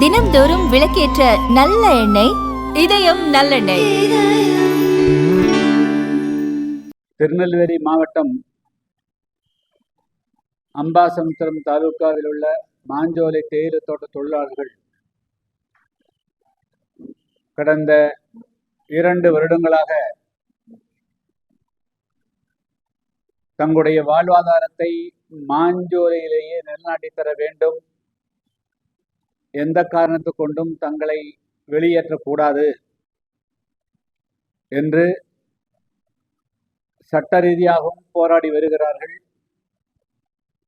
தினம்தோறும் விளக்கேற்ற நல்ல எண்ணெய் இதயம் நல்லெண்ணெய். திருநெல்வேலி மாவட்டம் அம்பாசமுத்திரம் தாலுக்காவில் உள்ள மாஞ்சோலை தேயிலை தோட்ட தொழிலாளர்கள் கடந்த இரண்டு வருடங்களாக தங்களுடைய வாழ்வாதாரத்தை மாஞ்சோலையிலேயே நிலைநாட்டி தர வேண்டும். எந்த காரணத்து கொண்டும் தங்களை வெளியேற்றக்கூடாது என்று சட்ட ரீதியாகவும் போராடி வருகிறார்கள்.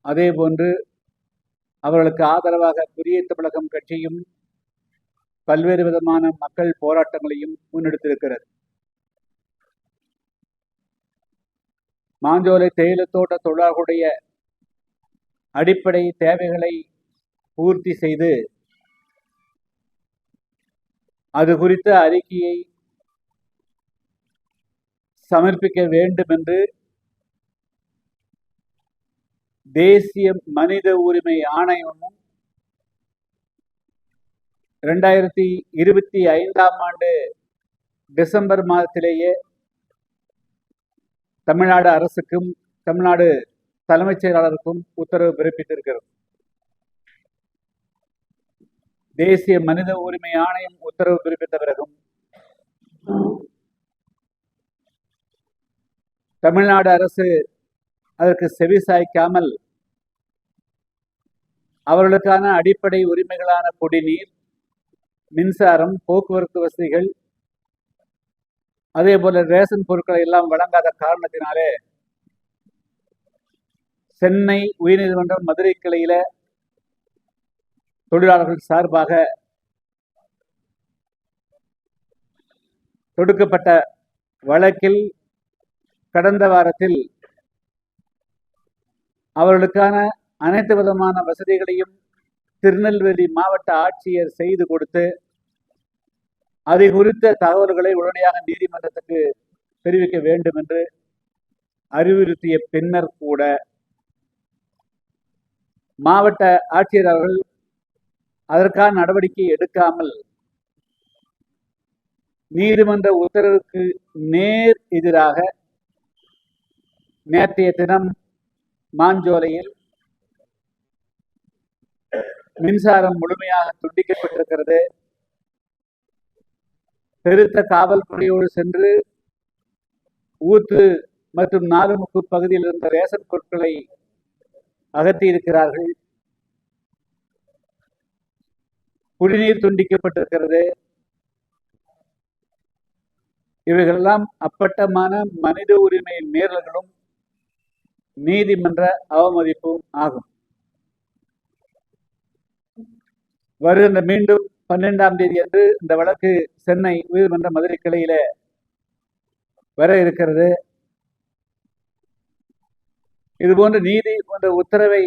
அதேபோன்று அவர்களுக்கு ஆதரவாக புதிய தமிழகம் கட்சியும் பல்வேறு விதமான மக்கள் போராட்டங்களையும் முன்னெடுத்திருக்கிறது. மாஞ்சோலை தேயிலை தோட்ட தொழிலாளர்களுடைய அடிப்படை தேவைகளை பூர்த்தி செய்து அது குறித்த அறிக்கையை சமர்ப்பிக்க வேண்டும் என்று தேசிய மனித உரிமை ஆணையமும் இரண்டாயிரத்தி இருபத்தி ஐந்தாம் ஆண்டு டிசம்பர் மாதத்திலேயே தமிழ்நாடு அரசுக்கும் தமிழ்நாடு தலைமைச் செயலாளருக்கும் உத்தரவு பிறப்பித்திருக்கிறது. தேசிய மனித உரிமை ஆணையம் உத்தரவு பிறப்பித்த பிறகும் தமிழ்நாடு அரசு அதற்கு செவி சாய்க்காமல் அவர்களுக்கான அடிப்படை உரிமைகளான குடிநீர் மின்சாரம் போக்குவரத்து வசதிகள் அதே போல ரேஷன் பொருட்களை எல்லாம் வழங்காத காரணத்தினாலே சென்னை உயர்நீதிமன்றம் மதுரை கிளையில தொழிலாளர்கள் சார்பாக தொடுக்கப்பட்ட வழக்கில் கடந்த வாரத்தில் அவர்களுக்கான அனைத்து விதமான வசதிகளையும் திருநெல்வேலி மாவட்ட ஆட்சியர் செய்து கொடுத்து அதை குறித்த தகவல்களை உடனடியாக நீதிமன்றத்துக்கு தெரிவிக்க வேண்டும் என்று அறிவுறுத்திய பின்னர் கூட மாவட்ட ஆட்சியர் அவர்கள் அதற்கான நடவடிக்கை எடுக்காமல் நீதிமன்ற உத்தரவுக்கு நேர் எதிராக நேற்றைய தினம் மாஞ்சோலையில் மின்சாரம் முழுமையாக துண்டிக்கப்பட்டிருக்கிறது. பெருத்த காவல்துறையோடு சென்று ஊத்து மற்றும் நாலுமுக்கு பகுதியில் இருந்த ரேஷன் பொருட்களை அகற்றி இருக்கிறார்கள். குடிநீர் துண்டிக்கப்பட்டிருக்கிறது. இவைகளெல்லாம் அப்பட்டமான மனித உரிமை மீறல்களும் நீதிமன்ற அவமதிப்பும் ஆகும். வருகின்ற மீண்டும் பன்னெண்டாம் தேதி அன்று இந்த வழக்கு சென்னை உயர்மன்ற மதுரை கிளையில வர இருக்கிறது. இதுபோன்ற நீதி போன்ற உத்தரவை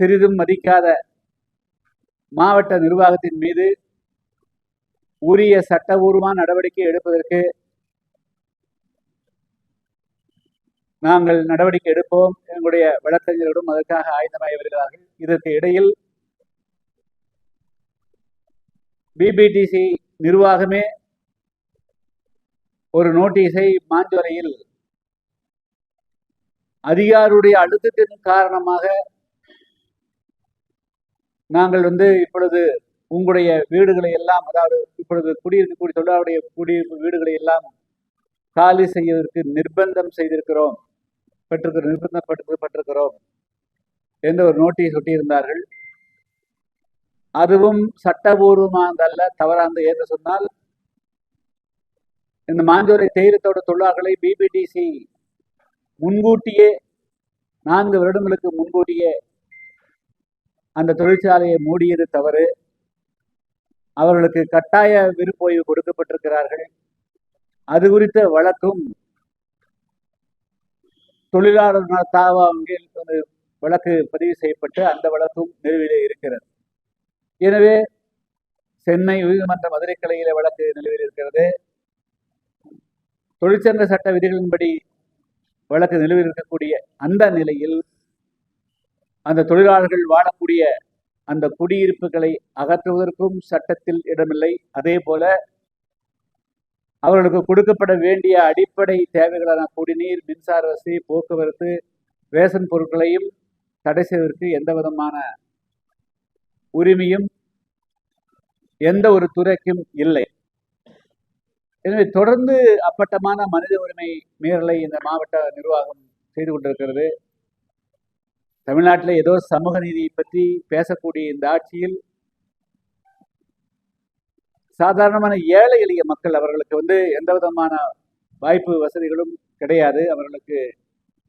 சிறிதும் மதிக்காத மாவட்ட நிர்வாகத்தின் மீது உரிய சட்டபூர்வமான நடவடிக்கை எடுப்பதற்கு நாங்கள் நடவடிக்கை எடுப்போம். எங்களுடைய வழக்கறிஞர்களும் அதற்காக ஆயுதமாகி வருகிறார்கள். இதற்கு இடையில் பிபிடிசி நிர்வாகமே ஒரு நோட்டீஸை மாஞ்சோலையில் அதிகாருடைய அழுத்தத்தின் காரணமாக நாங்கள் வந்து இப்பொழுது உங்களுடைய வீடுகளை எல்லாம் அதாவது இப்பொழுது குடியிருக்கக்கூடிய தொழிலாளருடைய குடியிருப்பு வீடுகளை எல்லாம் காலி செய்வதற்கு நிர்பந்தம் செய்திருக்கிறோம் பெற்றிருக்கிற நிர்பந்தப்பட்டிருக்கிறோம் என்ற ஒரு நோட்டீஸ் ஒட்டியிருந்தார்கள் அதுவும் சட்டபூர்வமானதல்ல தவறாந்து என்று சொன்னால் இந்த மாஞ்சோரை தேயிலத்தோட தொழிலாளர்களை பிபிடிசி முன்கூட்டியே நான்கு வருடங்களுக்கு முன்கூட்டியே அந்த தொழிற்சாலையை மூடியது தவறு. அவர்களுக்கு கட்டாய விருப்போய்வு கொடுக்கப்பட்டிருக்கிறார்கள். அது குறித்த வழக்கும் தொழிலாளர் தாவா வங்கியில் வழக்கு பதிவு செய்யப்பட்டு அந்த வழக்கும் நிறுவிலே இருக்கிறது. எனவே சென்னை உயர்நீதிமன்ற மதுரை கிளையில வழக்கு நிலுவையில் இருக்கிறது. தொழிற்சங்க சட்ட விதிகளின்படி வழக்கு நிலுவையில் இருக்கக்கூடிய அந்த நிலையில் அந்த தொழிலாளர்கள் வாழக்கூடிய அந்த குடியிருப்புகளை அகற்றுவதற்கும் சட்டத்தில் இடமில்லை. அதே போல அவர்களுக்கு கொடுக்கப்பட வேண்டிய அடிப்படை தேவைகளான குடிநீர் மின்சார வசதி போக்குவரத்து ரேஷன் பொருட்களையும் தடை செய்வதற்கு எந்த விதமான உரிமையும் எந்த ஒரு துறைக்கும் இல்லை. எனவே தொடர்ந்து அப்பட்டமான மனித உரிமை மீறலை இந்த மாவட்ட நிர்வாகம் செய்து கொண்டிருக்கிறது. தமிழ்நாட்டில் ஏதோ சமூக நீதியை பற்றி பேசக்கூடிய இந்த ஆட்சியில் சாதாரணமான ஏழை எளிய மக்கள் அவர்களுக்கு வந்து எந்த விதமான வாய்ப்பு வசதிகளும் கிடையாது. அவர்களுக்கு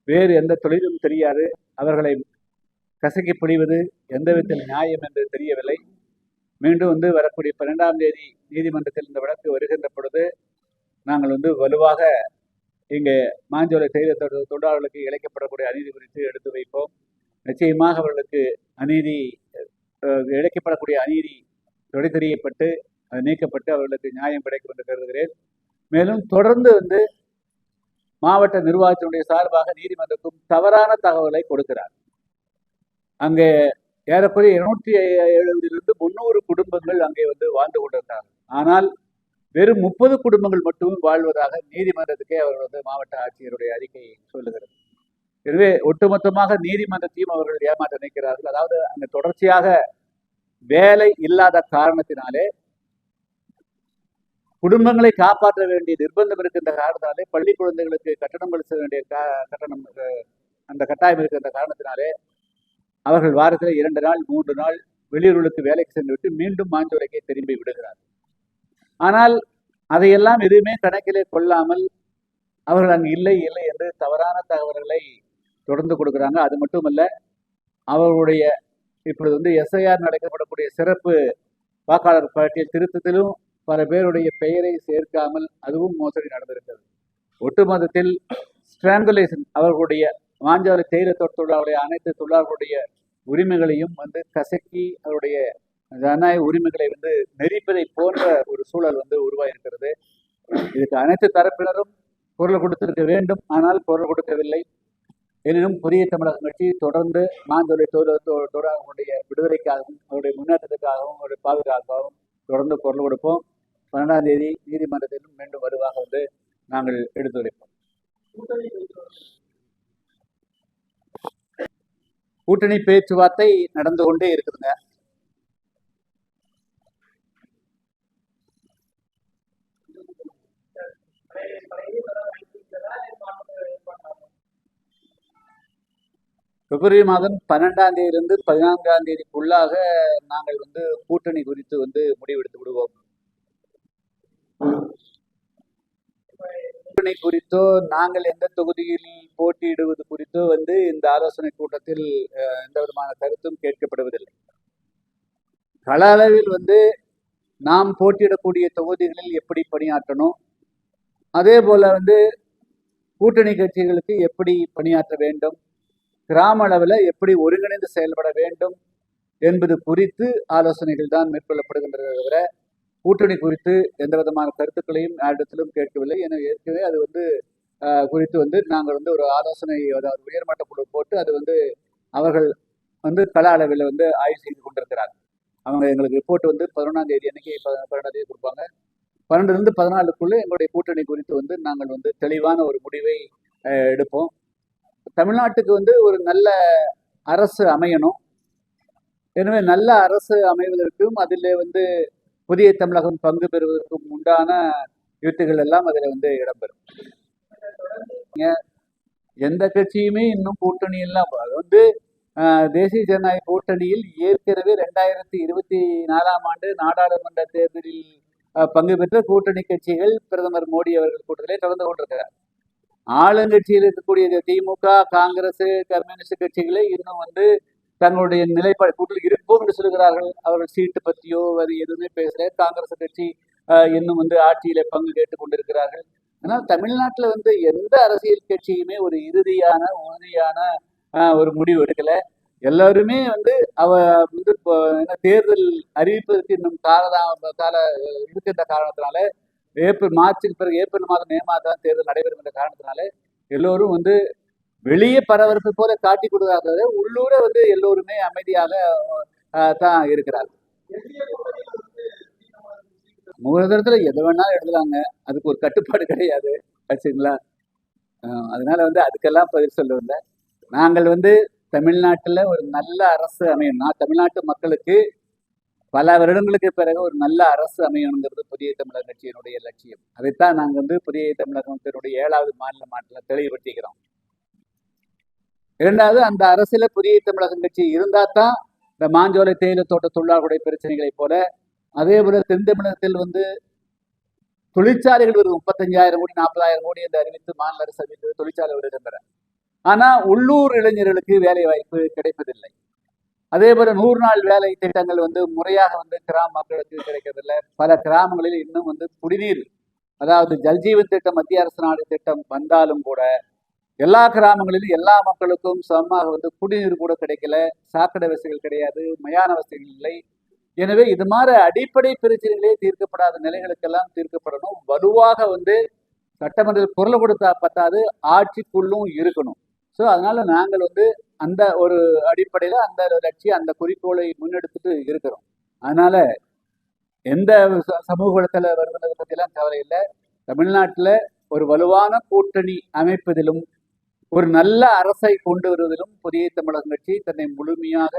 வேறு எந்த தொழிலும் தெரியாது. அவர்களை கசக்கி பிடிவது எந்த விதத்தில் நியாயம் என்று தெரியவில்லை. மீண்டும் வந்து வரக்கூடிய பன்னெண்டாம் தேதி நீதிமன்றத்தில் இந்த வழக்கு வருகின்ற பொழுது நாங்கள் வந்து வலுவாக இங்கே மாஞ்சோலை செய்த தொ- தொழிலாளர்களுக்கு இழைக்கப்படக்கூடிய அநீதி குறித்து எடுத்து வைப்போம். நிச்சயமாக அவர்களுக்கு அநீதி இழைக்கப்படக்கூடிய அநீதி தொடை தெரியப்பட்டு அது நீக்கப்பட்டு அவர்களுக்கு நியாயம் கிடைக்கும் என்று கருதுகிறேன். மேலும் தொடர்ந்து வந்து மாவட்ட நிர்வாகத்தினுடைய சார்பாக நீதிமன்றத்துக்கும் தவறான தகவலை கொடுக்கிறார். அங்கே ஏறக்குறைய இருநூற்றி எழுபதிலிருந்து முந்நூறு குடும்பங்கள் அங்கே வந்து வாழ்ந்து கொண்டிருந்தார்கள். ஆனால் வெறும் முப்பது குடும்பங்கள் மட்டும் வாழ்வதாக நீதிமன்றத்துக்கே அவர்கள் வந்து மாவட்ட ஆட்சியருடைய அறிக்கை சொல்லுகிறது. எனவே ஒட்டுமொத்தமாக நீதிமன்றத்தையும் அவர்கள் ஏமாற்ற நினைக்கிறார்கள். அதாவது அங்கே தொடர்ச்சியாக வேலை இல்லாத காரணத்தினாலே குடும்பங்களை காப்பாற்ற வேண்டிய நிர்பந்தம் இருக்கின்ற காரணத்தினாலே பள்ளி குழந்தைகளுக்கு கட்டணம் செலுத்த வேண்டிய கட்டணம் அந்த கட்டாயம் இருக்கின்ற காரணத்தினாலே அவர்கள் வாரத்தில் இரண்டு நாள் மூன்று நாள் வெளியூர்களுக்கு வேலைக்கு சென்றுவிட்டு மீண்டும் மாஞ்சோலைக்கே திரும்பி விடுகிறார்கள் ஆனால் அதையெல்லாம் எதுவுமே கணக்கிலே கொள்ளாமல் அவர்கள் அங்கு இல்லை இல்லை என்று தவறான தகவல்களை தொடர்ந்து கொடுக்குறாங்க. அது மட்டுமல்ல அவர்களுடைய இப்பொழுது வந்து எஸ்ஐஆர் நடக்கப்படக்கூடிய சிறப்பு வாக்காளர் பட்டியல் திருத்தத்திலும் பல பேருடைய பெயரை சேர்க்காமல் அதுவும் மோசடி நடந்திருக்கிறது ஒட்டுமொத்தத்தில் ஸ்ட்ராங்குலேஷன் அவர்களுடைய மாஞ்சாலை தேயிலை தோட்ட தொழிலாளருடைய அனைத்து தொழிலாளர்களுடைய உரிமைகளையும் வந்து கசக்கி அவருடைய ஜனநாயக உரிமைகளை வந்து நெறிப்பதை போன்ற ஒரு சூழல் வந்து உருவாயிருக்கிறது. இதுக்கு அனைத்து தரப்பினரும் குரல் கொடுத்திருக்க வேண்டும். ஆனால் குரல் கொடுக்கவில்லை. எனினும் புதிய தமிழக கட்சி தொடர்ந்து மாஞ்சொலை தொழிலாளர்களுடைய விடுதலைக்காகவும் அவருடைய முன்னேற்றத்துக்காகவும் அவருடைய பாதுகாப்பாகவும் தொடர்ந்து குரல் கொடுப்போம். பன்னெண்டாம் தேதி நீதிமன்றத்திலும் மீண்டும் வருவாக வந்து நாங்கள் எடுத்துரைப்போம். கூட்டணி பேச்சுவார்த்தை நடந்து கொண்டே இருக்குதுங்க. பிப்ரவரி மாதம் பன்னெண்டாம் தேதியிலிருந்து பதினான்காம் தேதிக்குள்ளாக நாங்கள் வந்து கூட்டணி குறித்து வந்து முடிவெடுத்து விடுவோம். விற்பனை குறித்தோ நாங்கள் எந்த தொகுதியில் போட்டியிடுவது குறித்தோ வந்து இந்த ஆலோசனை கூட்டத்தில் எந்த விதமான கருத்தும் கேட்கப்படுவதில்லை. கள அளவில் வந்து நாம் போட்டியிடக்கூடிய தொகுதிகளில் எப்படி பணியாற்றணும்? அதே போல வந்து கூட்டணி கட்சிகளுக்கு எப்படி பணியாற்ற வேண்டும்? கிராம அளவில் எப்படி ஒருங்கிணைந்து செயல்பட வேண்டும்? என்பது குறித்து ஆலோசனைகள் தான் மேற்கொள்ளப்படுகின்றன தவிர கூட்டணி குறித்து எந்த விதமான கருத்துக்களையும் யாரிடத்திலும் கேட்கவில்லை. என ஏற்கனவே அது வந்து குறித்து வந்து நாங்கள் வந்து ஒரு ஆலோசனை அதாவது உயர்மட்ட குழு போட்டு அது வந்து அவர்கள் வந்து கள அளவில் வந்து ஆய்வு செய்து கொண்டிருக்கிறார்கள். அவங்க எங்களுக்கு ரிப்போர்ட் வந்து பதினொன்றாம் தேதி அன்னைக்கு பன்னெண்டாம் தேதி கொடுப்பாங்க. பன்னெண்டுலேருந்து பதினாலுக்குள்ளே எங்களுடைய கூட்டணி குறித்து வந்து நாங்கள் வந்து தெளிவான ஒரு முடிவை எடுப்போம். தமிழ்நாட்டுக்கு வந்து ஒரு நல்ல அரசு அமையணும். எனவே நல்ல அரசு அமைவதற்கும் அதில் வந்து புதிய தமிழகம் பங்கு பெறுவதற்கும் உண்டான யுத்துகள் எல்லாம் அதில் வந்து இடம்பெறும். எந்த கட்சியுமே இன்னும் கூட்டணி இல்லாம அது வந்து தேசிய ஜனநாயக கூட்டணியில் ஏற்கனவே ரெண்டாயிரத்தி இருபத்தி நாலாம் ஆண்டு நாடாளுமன்ற தேர்தலில் பங்கு பெற்ற கூட்டணி கட்சிகள் பிரதமர் மோடி அவர்கள் கூட்டத்திலே கலந்து கொண்டிருக்கிறார். ஆளுங்கட்சியில் இருக்கக்கூடிய திமுக காங்கிரஸ் கம்யூனிஸ்ட் கட்சிகளே இன்னும் வந்து தங்களுடைய நிலைப்பாடு கூட்டில் இருப்போம் என்று சொல்கிறார்கள் அவர்கள் சீட்டு பற்றியோ வேறு எதுவுமே பேசல. காங்கிரஸ் கட்சி இன்னும் வந்து ஆட்சியில பங்கு கேட்டுக் கொண்டிருக்கிறார்கள். ஆனால் தமிழ்நாட்டில் வந்து எந்த அரசியல் கட்சியுமே ஒரு இறுதியான உறுதியான ஒரு முடிவு எடுக்கலை. எல்லாருமே வந்து அவ வந்து இப்போ என்ன தேர்தல் அறிவிப்பதற்கு இன்னும் காலதாம கால இருக்கின்ற காரணத்தினால ஏப்ரல் மார்ச்சுக்கு பிறகு ஏப்ரல் மாதம் மே மாதம் தேர்தல் நடைபெறும் என்ற காரணத்தினால எல்லோரும் வந்து வெளியே பரபரப்பு போல காட்டி கொடுக்காத உள்ளூர வந்து எல்லோருமே அமைதியாக தான் இருக்கிறார்கள். மூலதனத்துல எது வேணாலும் எழுதலாங்க. அதுக்கு ஒரு கட்டுப்பாடு கிடையாது. ஆச்சுங்களா? அதனால வந்து அதுக்கெல்லாம் பதில் சொல்லவில்லை. நாங்கள் வந்து தமிழ்நாட்டில் ஒரு நல்ல அரசு அமையணும். நான் தமிழ்நாட்டு மக்களுக்கு பல வருடங்களுக்கு பிறகு ஒரு நல்ல அரசு அமையணுங்கிறது புதிய தமிழக கட்சியினுடைய லட்சியம். அதைத்தான் நாங்கள் வந்து புதிய தமிழகத்தினுடைய ஏழாவது மாநில மாநிலத்தில் தெளிவுபடுத்திக்கிறோம். இரண்டாவது அந்த அரசியல புதிய தமிழகம் கட்சி இருந்தா தான் இந்த மாஞ்சோலை தேயிலை தோட்ட தொழிலாளர்களுடைய பிரச்சனைகளைப் போல அதே போல தென் தமிழகத்தில் வந்து தொழிற்சாலைகள் ஒரு முப்பத்தஞ்சாயிரம் கோடி நாற்பதாயிரம் கோடி என்று அறிவித்து மாநில அரசு அறிவித்தது தொழிற்சாலை வருகின்றன. ஆனா உள்ளூர் இளைஞர்களுக்கு வேலை வாய்ப்பு கிடைப்பதில்லை. அதே போல நூறு நாள் வேலை திட்டங்கள் வந்து முறையாக வந்து கிராம மக்களுக்கு கிடைக்கிறதில்லை பல கிராமங்களில் இன்னும் வந்து குடிநீர் அதாவது ஜல்ஜீவன் திட்டம் மத்திய அரசு நாடு திட்டம் வந்தாலும் கூட எல்லா கிராமங்களிலும் எல்லா மக்களுக்கும் சமமாக வந்து குடிநீர் கூட கிடைக்கல சாக்கடை வசதிகள் கிடையாது மயான வசதிகள் இல்லை. எனவே இது மாதிரி அடிப்படை பிரச்சனைகளே தீர்க்கப்படாத நிலைகளுக்கெல்லாம் தீர்க்கப்படணும். வலுவாக வந்து சட்டமன்றத்தில் குரல் கொடுத்தா பத்தாது ஆட்சிக்குள்ளும் இருக்கணும். ஸோ அதனால நாங்கள் வந்து அந்த ஒரு அடிப்படையில் அந்த லட்சியம் அந்த குறிக்கோளை முன்னெடுத்துட்டு இருக்கிறோம். அதனால எந்த சமூகத்தில் சமூக வளத்தில் வருவதை பற்றிலாம் கவலை இல்லை. தமிழ்நாட்டில் ஒரு வலுவான கூட்டணி அமைப்பதிலும் ஒரு நல்ல அரசை கொண்டு வருவதிலும் புதிய தமிழகம் கட்சி தன்னை முழுமையாக